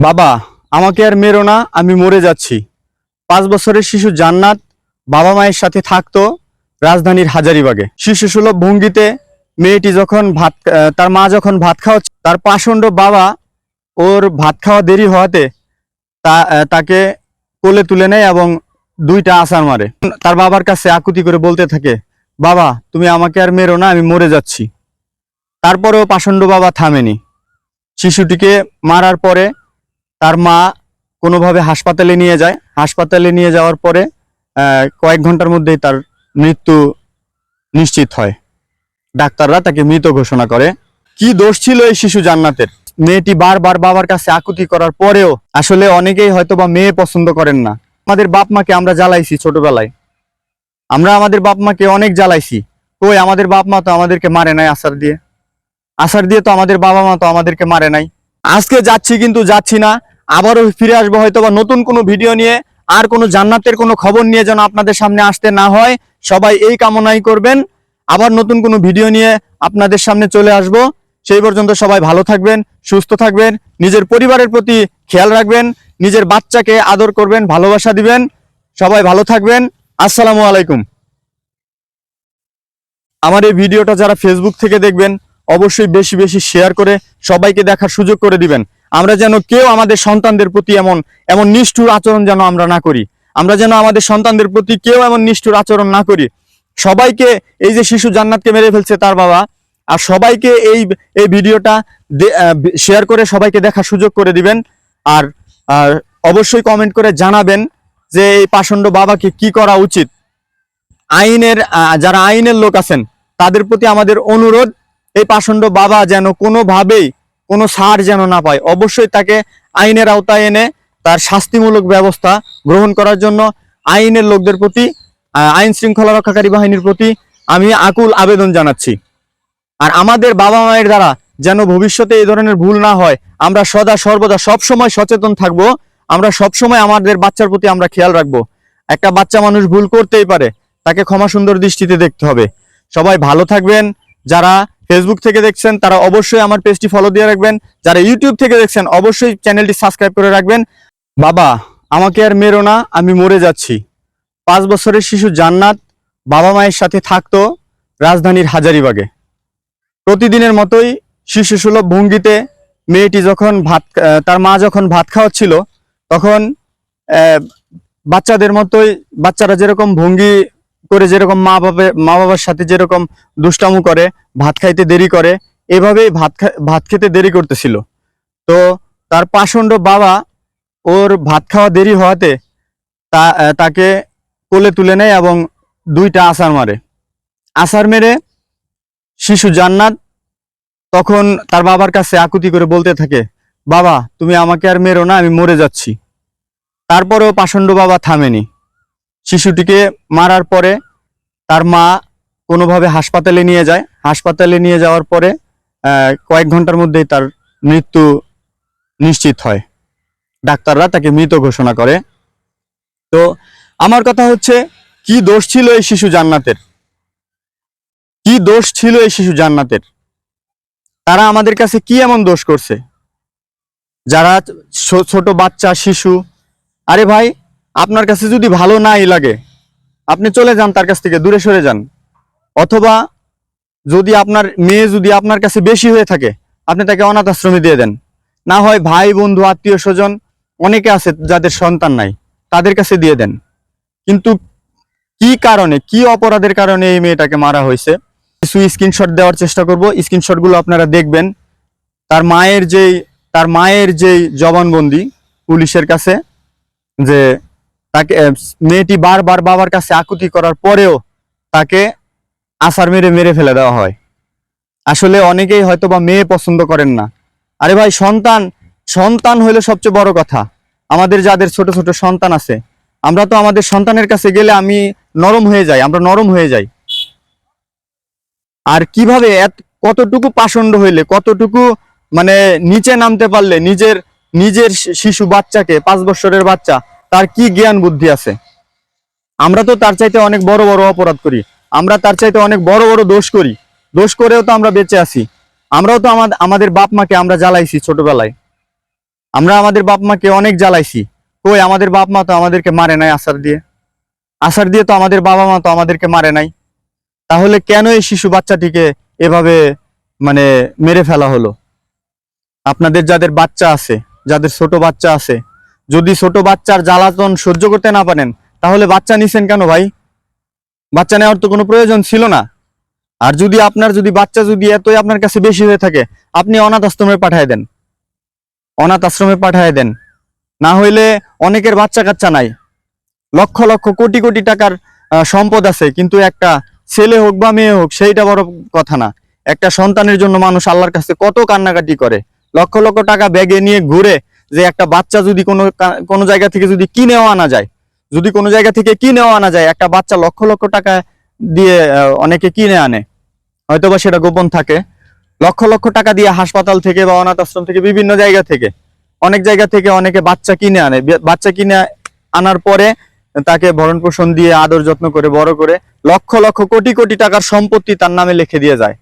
বাবা, আমাকে আর মেরো না, আমি মরে যাচ্ছি। পাঁচ বছরের শিশু জান্নাত, বাবা মায়ের সাথে থাকতো রাজধানীর হাজারিবাগে। শিশু সুলভ ভঙ্গিতে মেয়েটি যখন ভাত তার মা যখন ভাত খাওয়া তার পাষণ্ড বাবা ওর ভাত খাওয়া দেরি হওয়াতে তা তাকে কোলে তুলে নেয় এবং দুইটা আসার মারে। তার বাবার কাছে আকুতি করে বলতে থাকে, বাবা, তুমি আমাকে আর মেরো না, আমি মরে যাচ্ছি। তারপরেও পাষণ্ড বাবা থামেনি। শিশুটিকে মারার পরে তার মা কোনোভাবে হাসপাতালে নিয়ে যায়। হাসপাতালে নিয়ে যাওয়ার পরে কয়েক ঘণ্টার মধ্যেই তার মৃত্যু নিশ্চিত হয়। ডাক্তাররা তাকে মৃত ঘোষণা করে। কি দোষ ছিল এই শিশু জান্নাতের? মেয়েটি বারবার বাবার কাছে আকুতি করার পরেও আসলে অনেকেই হয়তো বা মেয়ে পছন্দ করেন না। আমাদের বাপ মাকে আমরা জ্বালাইছি ছোটবেলায়। আমরা আমাদের বাপ মাকে অনেক জ্বালাইছি। কই, আমাদের বাপ মা তো আমাদেরকে মারে নাই আসার দিয়ে। আসার দিয়ে তো আমাদের বাবা মা তো আমাদেরকে মারে নাই। আজকে যাচ্ছি কিন্তু যাচ্ছি না। আবারও ফিরে আসব হয়তো বা নতুন কোনো ভিডিও নিয়ে। আর কোনো জান্নাতের কোনো খবর নিয়ে যেন আপনাদের সামনে আসতে না হয়। সবাই এই কামনাই করবেন। আবার নতুন কোনো ভিডিও নিয়ে আপনাদের সামনে চলে আসব। সেই পর্যন্ত সবাই ভালো থাকবেন, সুস্থ থাকবেন, নিজের পরিবারের প্রতি খেয়াল রাখবেন, নিজের বাচ্চাকে আদর করবেন, ভালোবাসা দিবেন। সবাই ভালো থাকবেন। আসসালামু আলাইকুম। আমার এই ভিডিওটা যারা ফেসবুক থেকে দেখবেন, অবশ্যই বেশি বেশি শেয়ার করে সবাইকে দেখার সুযোগ করে দিবেন। আমরা যেন কেউ আমাদের সন্তানদের প্রতি এমন এমন নিষ্ঠুর আচরণ যেন আমরা না করি। আমরা যেন আমাদের সন্তানদের প্রতি কেউ এমন নিষ্ঠুর আচরণ না করি। সবাইকে এই যে শিশু জান্নাতকে মেরে ফেলছে তার বাবা, আর সবাইকে এই এই ভিডিওটা শেয়ার করে সবাইকে দেখার সুযোগ করে দিবেন। আর অবশ্যই কমেন্ট করে জানাবেন যে এই পাষণ্ড বাবাকে কি করা উচিত। আইনের যারা আইনের লোক আছেন, তাদের প্রতি আমাদের অনুরোধ, এই পাষণ্ড বাবা যেন কোনোভাবেই কোনো সার যেন না পায়। অবশ্যই তাকে আইনের আওতায় এনে তার শাস্তিমূলক ব্যবস্থা গ্রহণ করার জন্য আইনের লোকদের প্রতি আইন শৃঙ্খলা রক্ষাকারী বাহিনীর প্রতি আমি আকুল আবেদন জানাচ্ছি। আর আমাদের বাবা মায়ের দ্বারা যেন ভবিষ্যতে এই ধরনের ভুল না হয়, আমরা সদা সর্বদা সব সময় সচেতন থাকব, আমরা সব সময় আমাদের বাচ্চার প্রতি আমরা খেয়াল রাখব। একটা বাচ্চা মানুষ ভুল করতেই পারে, তাকে ক্ষমা সুন্দর দৃষ্টিতে দেখতে হবে। সবাই ভালো থাকবেন, যারা ফেসবুক থেকে দেখছেন, তারা অবশ্যই আমার পেজটি ফলো দিয়ে রাখবেন। যারা ইউটিউব থেকে দেখছেন, অবশ্যই চ্যানেলটি সাবস্ক্রাইব করে রাখবেন। বাবা, আমাকে আর মেরো না, আমি মরে যাচ্ছি। পাঁচ বছরের শিশু জান্নাত, বাবা মায়ের সাথে থাকতো রাজধানীর হাজারিবাগে। প্রতিদিনের মতোই শিশু সুলভ ভঙ্গিতে মেয়েটি যখন ভাত তার মা যখন ভাত খাওয়াচ্ছিল, তখন বাচ্চাদের মতোই, বাচ্চারা যেরকম ভঙ্গি করে যেরকম মা বাবা মা বাবার সাথে যেরকম দুষ্টামু করে ভাত খাইতে দেরি করে। এভাবেই ভাত ভাত খেতে দেরি করতেছিল। তো তার পাষণ্ড বাবা ওর ভাত খাওয়া দেরি হওয়াতে তা তাকে কোলে তুলে নেয় এবং দুইটা আসার মারে। আসার মেরে শিশু জান্নাত তখন তার বাবার কাছে আকুতি করে বলতে থাকে, বাবা, তুমি আমাকে আর মেরো না, আমি মরে যাচ্ছি। তারপরেও পাষণ্ড বাবা থামেনি। শিশুটিকে মারার পরে তার মা কোনোভাবে হাসপাতালে নিয়ে যায়। হাসপাতালে নিয়ে যাওয়ার পরে কয়েক ঘণ্টার মধ্যেই তার মৃত্যু নিশ্চিত হয়। ডাক্তাররা তাকে মৃত ঘোষণা করে। তো আমার কথা হচ্ছে, কি দোষ ছিল এই শিশু জান্নাতের? কি দোষ ছিল এই শিশু জান্নাতের? তারা আমাদের কাছে কি এমন দোষ করছে? যারা ছোট বাচ্চা, শিশু, আরে ভাই, আপনার কাছে যদি ভালো নাই লাগে, আপনি চলে যান তার কাছ থেকে, দূরে সরে যান। অথবা যদি আপনার মেয়ে যদি আপনার কাছে বেশি হয়ে থাকে, আপনি তাকে অনাথ আশ্রমে দিয়ে দেন। না হয় ভাই, বন্ধু, আত্মীয় স্বজন, অনেকে আছে যাদের সন্তান নাই, তাদের কাছে দিয়ে দেন। কিন্তু কি কারণে, কি অপরাধের কারণে এই মেয়েটাকে মারা হয়েছে? কিছু স্ক্রিনশট দেওয়ার চেষ্টা করব। স্ক্রিনশটগুলো আপনারা দেখবেন। তার মায়ের যেই, তার মায়ের যেই জবানবন্দি পুলিশের কাছে, যে তাকে মেয়েটি বারবার বাবার কাছে আকুতি করার পরেও তাকে আসার মেরে মেরে ফেলে দেওয়া হয়। আসলে অনেকেই হয়তো বা মেয়ে পছন্দ করেন না। আরে ভাই, সন্তান সন্তান হইলে সবচেয়ে বড় কথা। আমাদের যাদের ছোট ছোট সন্তান আছে, আমরা তো আমাদের সন্তানের কাছে গেলে আমি নরম হয়ে যাই, আমরা নরম হয়ে যাই। আর কীভাবে এত, কতটুকু পাষণ্ড হইলে, কতটুকু মানে নিচে নামতে পারলে নিজের নিজের শিশু বাচ্চাকে, পাঁচ বছরের বাচ্চা, তার কি জ্ঞান বুদ্ধি আছে? আমরা তো তার চাইতে অনেক বড় বড় অপরাধ করি। আমরা তার চাইতে অনেক বড় বড় দোষ করি। দোষ করেও তো আমরা বেঁচে আছি। আমরাও তো আমাদের বাপ মাকে আমরা জ্বালাইছি ছোটবেলায়। আমরা আমাদের বাপ মাকে অনেক জ্বালাইছি। কই, আমাদের বাপ মা তো আমাদেরকে মারে নাই আসার দিয়ে। আসার দিয়ে তো আমাদের বাবা মা তো আমাদেরকে মারে নাই। তাহলে কেন এই শিশু বাচ্চাটিকে এভাবে মানে মেরে ফেলা হলো? আপনাদের যাদের বাচ্চা আছে, যাদের ছোট বাচ্চা আছে, যদি ছোট বাচ্চার জ্বালাতন সহ্য করতে না পারেন, তাহলে বাচ্চা নিছেন কেন ভাই? বাচ্চা নেওয়ার তো কোনো প্রয়োজন ছিল না। আর যদি আপনার যদি বাচ্চা যদি এতই আপনার কাছে বেশি হয়ে থাকে, আপনি অনাথ আশ্রমে পাঠায় দেন। অনাথ আশ্রমে পাঠায় দেন। না হইলে অনেকের বাচ্চা কাচ্চা নাই। লক্ষ লক্ষ কোটি কোটি টাকার সম্পদ আছে, কিন্তু একটা ছেলে হোক বা মেয়ে হোক, সেইটা বড় কথা না। একটা সন্তানের জন্য মানুষ আল্লাহর কাছে কত কান্নাকাটি করে। লক্ষ লক্ষ টাকা ব্যাগে নিয়ে ঘুরে যে একটা বাচ্চা যদি কোনো কোনো জায়গা থেকে যদি কিনেও আনা যায় যদি কোনো জায়গা থেকে কিনেও আনা যায়, একটা বাচ্চা লক্ষ লক্ষ টাকা দিয়ে অনেকে কিনে আনে, হয়তোবা সেটা গোপন থাকে। লক্ষ লক্ষ টাকা দিয়ে হাসপাতাল থেকে বা অনাথ আশ্রম থেকে বিভিন্ন জায়গা থেকে, অনেক জায়গা থেকে অনেকে বাচ্চা কিনে আনে। বাচ্চা কিনে আনার পরে তাকে ভরণ পোষণ দিয়ে আদর যত্ন করে, বড় করে লক্ষ লক্ষ কোটি কোটি টাকার সম্পত্তি তার নামে লিখে দিয়ে যায়।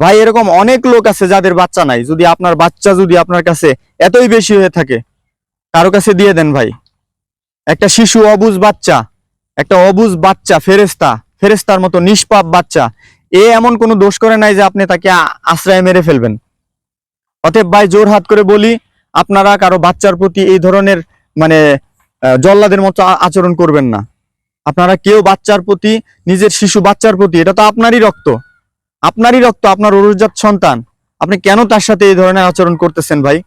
ভাই, এরকম অনেক লোক আছে যাদের বাচ্চা নাই। যদি আপনার বাচ্চা যদি আপনার কাছে এতই বেশি হয়ে থাকে, কারও কাছে দিয়ে দেন ভাই। একটা শিশু অবুজ বাচ্চা, একটা অবুজ বাচ্চা ফেরেস্তা ফেরেস্তার মতো নিষ্পাপ বাচ্চা, এ এমন কোনো দোষ করে নাই যে আপনি তাকে আশ্রয় মেরে ফেলবেন। অতএব ভাই, জোর হাত করে বলি, আপনারা কারও বাচ্চার প্রতি এই ধরনের মানে জল্লাদের মতো আচরণ করবেন না। আপনারা কেউ বাচ্চার প্রতি, নিজের শিশু বাচ্চার প্রতি, এটা তো আপনারই রক্ত। আপনারই রক্ত, আপনার অরুজাত সন্তান। আপনি কেন তার সাথে এই ধরনের আচরণ করতেছেন ভাই?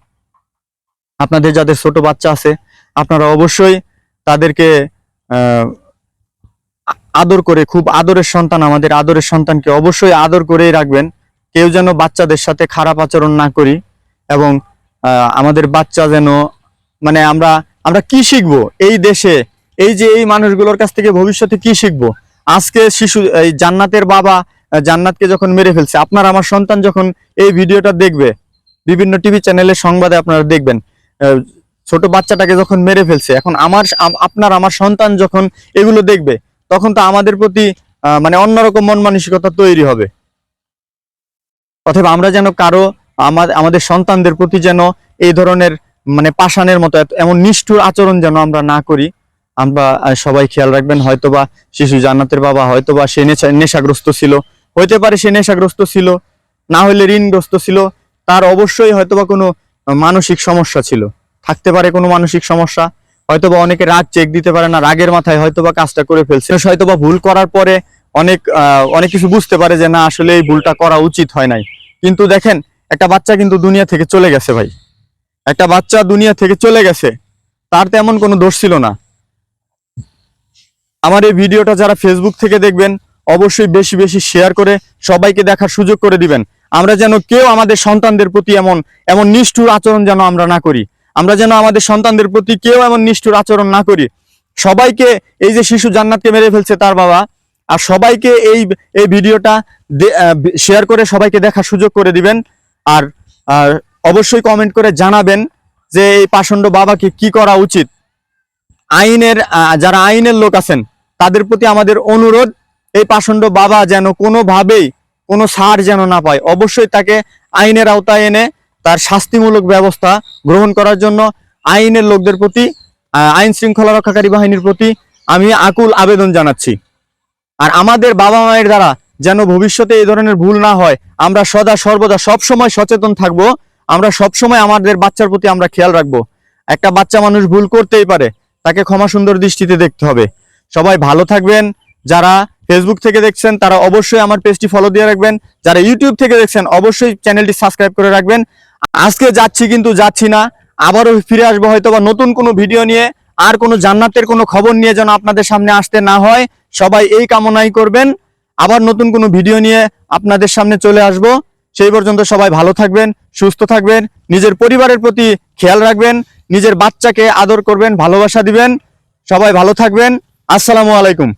আপনাদের যাদের ছোট বাচ্চা আছে, আপনারা অবশ্যই তাদেরকে আদর করে, খুব আদরের সন্তান, আমাদের আদরের সন্তানকে অবশ্যই আদর করেই রাখবেন। কেউ যেন বাচ্চাদের সাথে খারাপ আচরণ না করি এবং আমাদের বাচ্চা যেন মানে আমরা আমরা কি শিখব এই দেশে? এই যে এই মানুষগুলোর কাছ থেকে ভবিষ্যতে কি শিখব? আজকে শিশু, এই জান্নাতের বাবা জান্নাতকে যখন মেরে ফেলছে, আপনার, আমার সন্তান যখন এই ভিডিওটা দেখবে, বিভিন্ন টিভি চ্যানেলের সংবাদে আপনারা দেখবেন ছোট বাচ্চাটাকে যখন মেরে ফেলছে, এখন আমার আপনার, আমার সন্তান যখন এগুলো দেখবে, তখন তো আমাদের প্রতি মানে অন্যরকম মন মানসিকতা তৈরি হবে। অথবা আমরা যেন কারও আমাদের সন্তানদের প্রতি যেন এই ধরনের মানে পাষাণের মতো এমন নিষ্ঠুর আচরণ যেন আমরা না করি, আমরা সবাই খেয়াল রাখবেন, হয়তোবা শিশু জান্নাতের বাবা, হয়তোবা সে নেশা- নেশাগ্রস্ত ছিল। হইতে পারে সে নেশাগ্রস্ত ছিল, না হলে ঋণগ্রস্ত ছিল, তার অবশ্যই হয়তোবা কোনো মানসিক সমস্যা ছিল। থাকতে পারে কোনো মানসিক সমস্যা, হয়তোবা অনেকে রাগ চেক দিতে পারে না, রাগের মাথায় হয়তোবা কাজটা করে ফেলছে। হয়তোবা ভুল করার পরে অনেক অনেক কিছু বুঝতে পারে যে না, আসলে এই ভুলটা করা উচিত হয় নাই। কিন্তু দেখেন, একটা বাচ্চা কিন্তু দুনিয়া থেকে চলে গেছে ভাই। একটা বাচ্চা দুনিয়া থেকে চলে গেছে, তার তেমন কোনো দোষ ছিল না। আমার এই ভিডিওটা যারা ফেসবুক থেকে দেখবেন, অবশ্যই বেশি বেশি শেয়ার করে সবাইকে দেখার সুযোগ করে দিবেন। আমরা যেন কেউ আমাদের সন্তানদের প্রতি এমন এমন নিষ্ঠুর আচরণ যেন আমরা না করি। আমরা যেন আমাদের সন্তানদের প্রতি কেউ এমন নিষ্ঠুর আচরণ না করি। সবাইকে এই যে শিশু জান্নাতকে মেরে ফেলছে তার বাবা, আর সবাইকে এই এই ভিডিওটা শেয়ার করে সবাইকে দেখার সুযোগ করে দিবেন। আর আর অবশ্যই কমেন্ট করে জানাবেন যে এই পাষণ্ড বাবাকে কি করা উচিত। আইনের যারা আইনের লোক আছেন, তাদের প্রতি আমাদের অনুরোধ, এই পাষণ্ড বাবা যেন কোনোভাবেই কোনো সার যেন না পায়। অবশ্যই তাকে আইনের আওতায় এনে তার শাস্তিমূলক ব্যবস্থা গ্রহণ করার জন্য আইনের লোকদের প্রতি আইন শৃঙ্খলা রক্ষাকারী বাহিনীর প্রতি আমি আকুল আবেদন জানাচ্ছি। আর আমাদের বাবা মায়ের দ্বারা যেন ভবিষ্যতে এই ধরনের ভুল না হয়, আমরা সদা সর্বদা সব সময় সচেতন থাকব, আমরা সব সময় আমাদের বাচ্চার প্রতি আমরা খেয়াল রাখব। একটা বাচ্চা মানুষ ভুল করতেই পারে, তাকে ক্ষমা সুন্দর দৃষ্টিতে দেখতে হবে। সবাই ভালো থাকবেন, যারা ফেসবুক থেকে দেখছেন, তারা অবশ্যই আমার পেজটি ফলো দিয়ে রাখবেন, যারা ইউটিউব থেকে দেখছেন, অবশ্যই চ্যানেলটি সাবস্ক্রাইব করে রাখবেন। আজকে যাচ্ছি কিন্তু যাচ্ছি না। আবারও ফিরে আসব হয়তো বা নতুন কোনো ভিডিও নিয়ে। আর কোনো জান্নাতের কোনো খবর নিয়ে যেন আপনাদের সামনে আসতে না হয়। সবাই এই কামনাই করবেন। আবার নতুন কোনো ভিডিও নিয়ে আপনাদের সামনে চলে আসব। সেই পর্যন্ত সবাই ভালো থাকবেন, সুস্থ থাকবেন, নিজের পরিবারের প্রতি খেয়াল রাখবেন, নিজের বাচ্চাকে আদর করবেন, ভালোবাসা দিবেন। সবাই ভালো থাকবেন। আসসালামু আলাইকুম।